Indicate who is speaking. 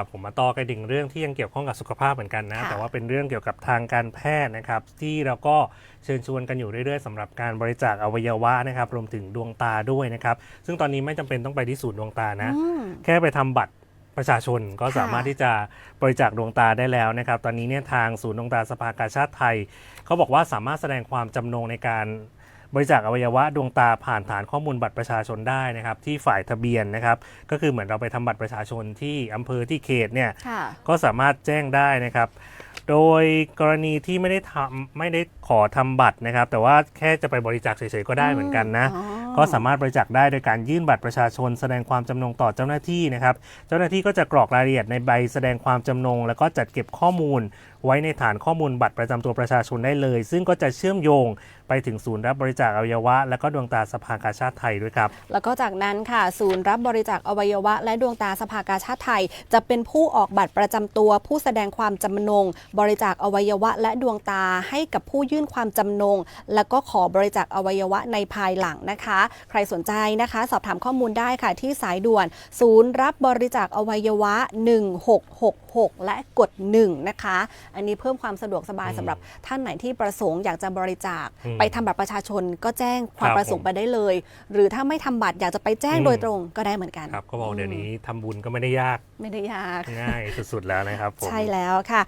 Speaker 1: ครับผมมาต่อกันถึงเรื่องที่ยังเกี่ยวข้องกับสุขภาพเหมือนกันนะ
Speaker 2: ค่ะ
Speaker 1: แต่ว่าเป็นเรื่องเกี่ยวกับทางการแพทย์นะครับ ที่เราก็เชิญชวนกันอยู่เรื่อยๆสำหรับการบริจาคอวัยวะนะครับรวมถึงดวงตาด้วยนะครับ ซึ่งตอนนี้ไม่จำเป็นต้องไปที่ศูนย์ดวงตานะ
Speaker 2: อืม
Speaker 1: แค่ไปทำบัตรประชาชนก็
Speaker 2: ค่ะ
Speaker 1: สามารถที่จะบริจาคดวงตาได้แล้วนะครับ ตอนนี้เนี่ยทางศูนย์ดวงตาสภากาชาติไทย เขาบอกว่าสามารถแสดงความจำนงในการ บริจาคอวัยวะดวงตาผ่านฐานข้อมูลบัตรประชาชนได้นะครับ ที่ฝ่ายทะเบียนนะครับ ก็คือเหมือนเราไปทำบัตรประชาชนที่อำเภอที่เขตเนี่ย
Speaker 2: ค่ะ
Speaker 1: ก็สามารถแจ้งได้นะครับ โดยกรณีที่ไม่ได้ทำไม่ได้ขอทำบัตรนะครับ แต่ว่าแค่จะไปบริจาคเฉยๆก็ได้เหมือนกันนะ
Speaker 2: อ๋อ
Speaker 1: ก็สามารถบริจาคได้โดยการยื่นบัตรประชาชน แสดงความจำนงต่อเจ้าหน้าที่นะครับ เจ้าหน้าที่ก็จะกรอกรายละเอียดในใบแสดงความจำนง แล้วก็จัดเก็บข้อมูลไว้ในฐานข้อมูลบัตรประจำตัวประชาชนได้เลย ซึ่งก็จะเชื่อมโยงไปถึงศูนย์รับบริจาคอวัยวะ และก็ดวงตาสภากาชาติไทยด้วยครับ
Speaker 2: แล้วก็จากนั้นค่ะ ศูนย์รับบริจาคอวัยวะ และดวงตาสภากาชาติไทย จะเป็นผู้ออกบัตรประจำตัว ผู้แสดงความจำนง บริจาคอวัยวะ และดวงตาให้กับผู้ยื่นความจำนง แล้วก็ขอบริจาคอวัยวะในภายหลังนะคะ ใครสนใจนะคะ สอบถามข้อมูลได้ค่ะที่สายด่วน ศูนย์รับบริจาคอวัยวะ 1666 และกด 1 นะคะอันนี้เพิ่มความสะดวกสบาย
Speaker 1: อืม
Speaker 2: สำหรับท่านไหนที่ประสงค์อยากจะบริจาค
Speaker 1: อืม
Speaker 2: ไปทำบัตรประชาชนก็แจ้งความ
Speaker 1: ครับ
Speaker 2: ประสงค์
Speaker 1: ผม
Speaker 2: ไปได้เลย หรือถ้าไม่ทำบัตรอยากจะไปแจ้ง
Speaker 1: อืม
Speaker 2: โดยตรงก็ได้เหมือนกัน
Speaker 1: ครับก็บอกเดี๋ยวนี้ทำบุญก็ไม่ได้ยาก
Speaker 2: ไม่ได้ยาก
Speaker 1: ง่ายสุดๆแล้วนะครับผม
Speaker 2: ใช่แล้วค่ะ